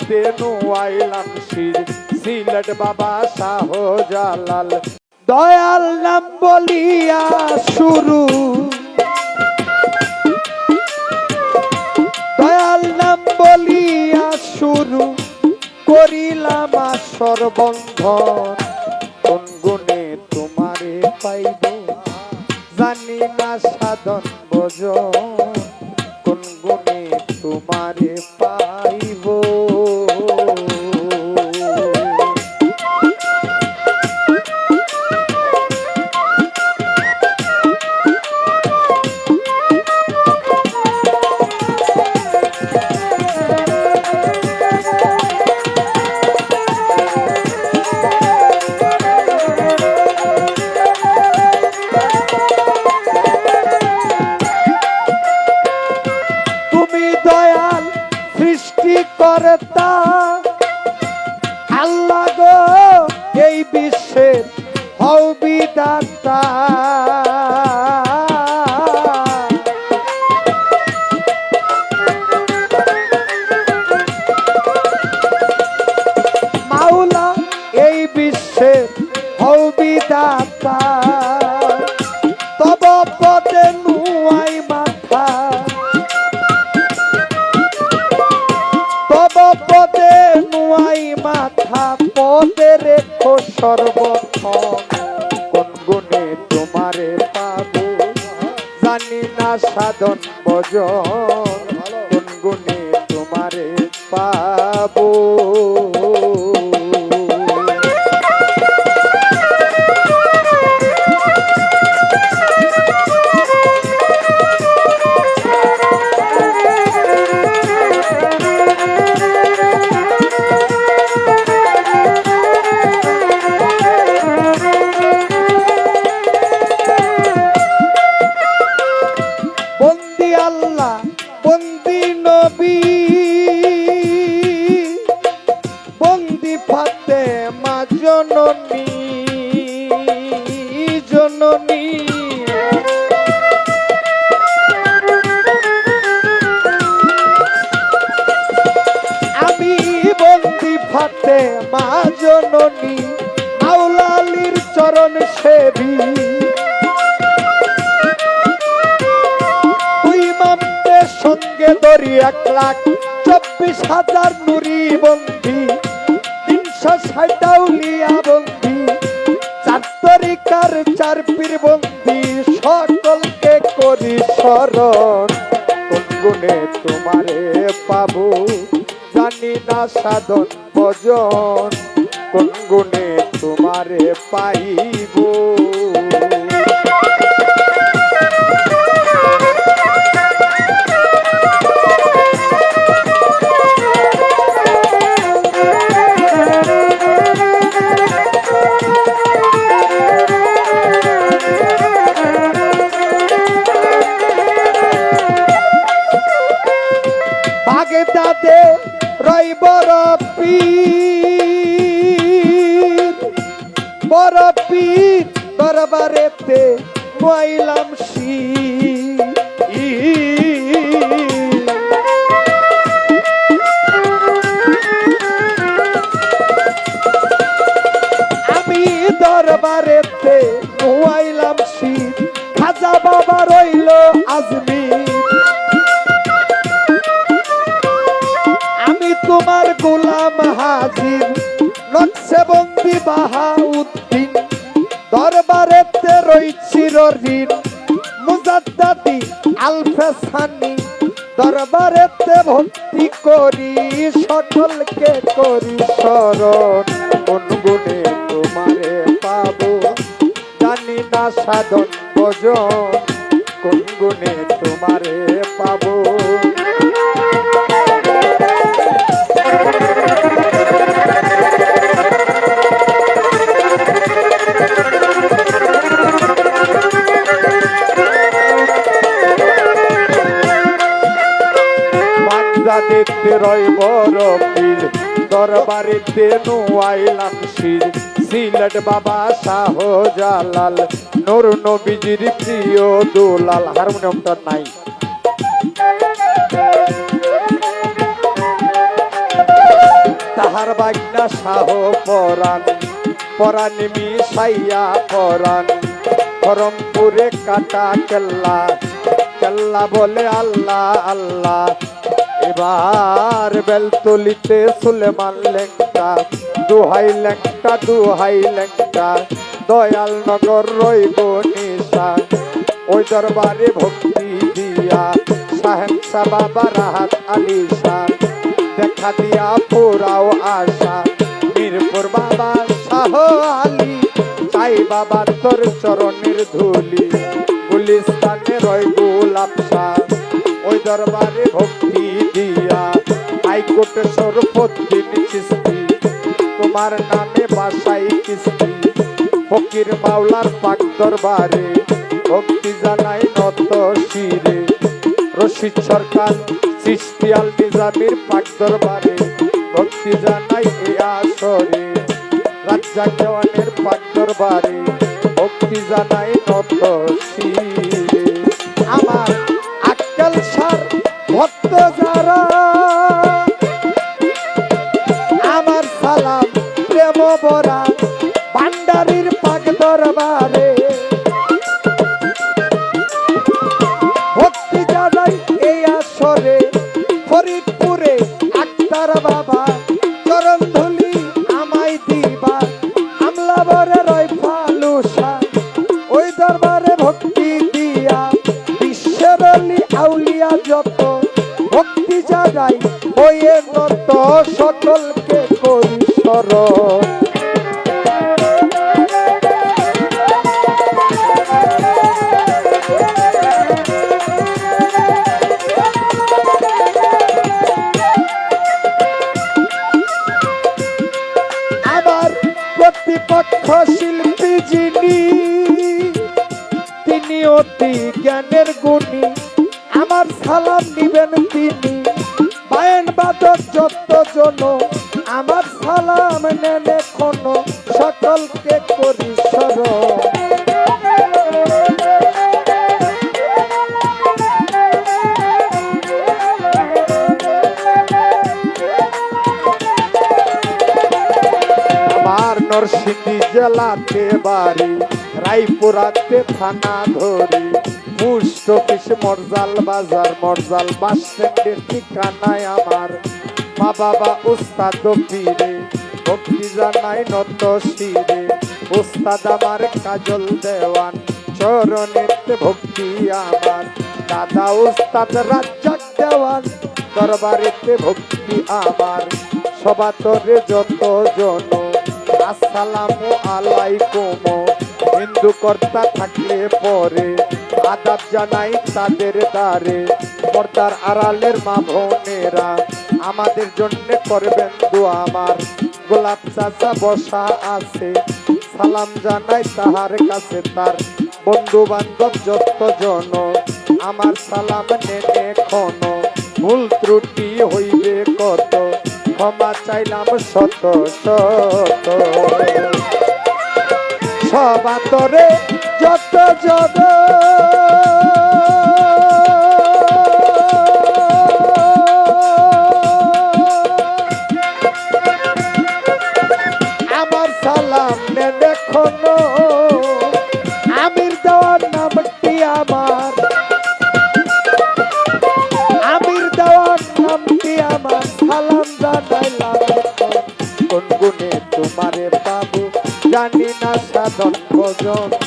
পীর নুয়াইলাম শির সিলেট বাবা শাহ জালাল দয়াল নাম বলিয়া শুরু। দয়াল নাম বলিয়া শুরু করিলাম সর্বন্ধন কোন গুণে তোমারে পাইব? জানি না সাধন বজ কোন গুণে তোমারে করতা নুয়াই মাথা পদে রেখো সর্বক্ষণ। কোন গুণে তোমারে পাবো? জানি না সাধন ভজন। সেবী দুই মামদের সঙ্গে ধরি এক লাখ চব্বিশ হাজার নুরি বন্ধি, তিনশো ষাটাউলিয়া বন্ধি, চার তরিকার চার পীর বন্ধি, সকলকে করি স্মরণ কোন গুণে তোমারে পাবো জানি না সাধন ভজন। কোন গুণে তোমারে পাইব দরবারেতে পাইলাম শি আমি দরবারেতে নুয়াইলাম শীত খাজা বাবা রইল আজমির আমি তোমার গোলাম হাজির। নকশে বন্দি বাহাউদ্দিন ঋণ মুজাদ্দাদি আলফেসানি দরবারেতে ভক্তি করি, সকলকে করি শরণ কোন গুণে তোমারে পাবো। জানি না সাধন ভজন, কোন গুণে তোমারে পাবো। দেখতে রয় বড় পীর দরবারিতে নুয়াইলাম শির। সিলেট বাবা শাহ জালাল নুর নবীজির প্রিয় দুলাল। হারমোনিয়ামটা নাই। তার বাগনা শাহ পরাণ পরাণ মিশাইয়া পরাণ। করমপুরে কাটা কেল্লা কেল্লা বলে আল্লাহ আল্লাহ। এবার বেলতলিতে সুলেমান লেংটা, দুহাই লেংটা দুহাই লেংটা, দয়াল নগর রইব নিশা। ওই দরবারে ভক্তি দিয়া সাহেবসা বাবা রাহাত আলী শাহ দেখা দিয়া পুরাও আশা, মিরপুর বাবা শাহ আলী। চাই বাবা তোর চরণের ধুলি, গুলিস্তানে রয় গোলাপ শাহ দরবারে ভক্তি দিয়া। হাইকোর্ট সরফদ্দিন চিস্তি তোমার নামে বাসাই কিস্তি। ফকির মাওলার পাক দরবারে ভক্তি জানাই নত শিরে। রশিদ সরকার সৃষ্টিয়াল নিজামির পাক দরবারে ভক্তি জানাই এ আসরে। রাজ্জাক দেওয়ানের পাক দরবারে ভক্তি জানাই নত por আমার সালাম নিবেন তিনি। বায়ন বাদক যত জন, আমার সালাম নেন এখনও, সকলকে করি স্মরণ। নরসিংদী জেলাতে বাড়ি, রায়পুরাতে থানা ধরি। পুষ্ট অফিস মরজাল, বাজার মরজাল, বাস স্ট্যান্ডের ঠিকানায় আমার। মা বাবা, উস্তাদ, পীরে, ভক্তি জানাই নত শিরে। উস্তাদ আমার কাজল দেওয়ান, চরণেতে ভক্তি আমার। দাদা, উস্তাদ, রাজ্জাক দেওয়ান, দরবারেতে ভক্তি আমার। সবাতরে যত জন, আসসালামু আলাইকুম। হিন্দু কর্তা থাকলে পরে আদাব জানাই তাদের দ্বারে। পর্দার আড়ালের মা বোনেরা, আমাদের জন্য করবেন দোয়া আমার। গোলাপ চাচা বসা আছে, সালাম জানাই তাহার কাছে তার। বন্ধু বান্ধব যত জন, আমার সালাম নেনে ক্ষণ ভুল ত্রুটি হইবে কত, ক্ষমা চাইলাম শত শত। সবাতরে যত জগ আমার সালাম নে দেখো আমির দেওয়ার নামটি আমার। আমির দেওয়ার নামটি আমার। এখন। কোন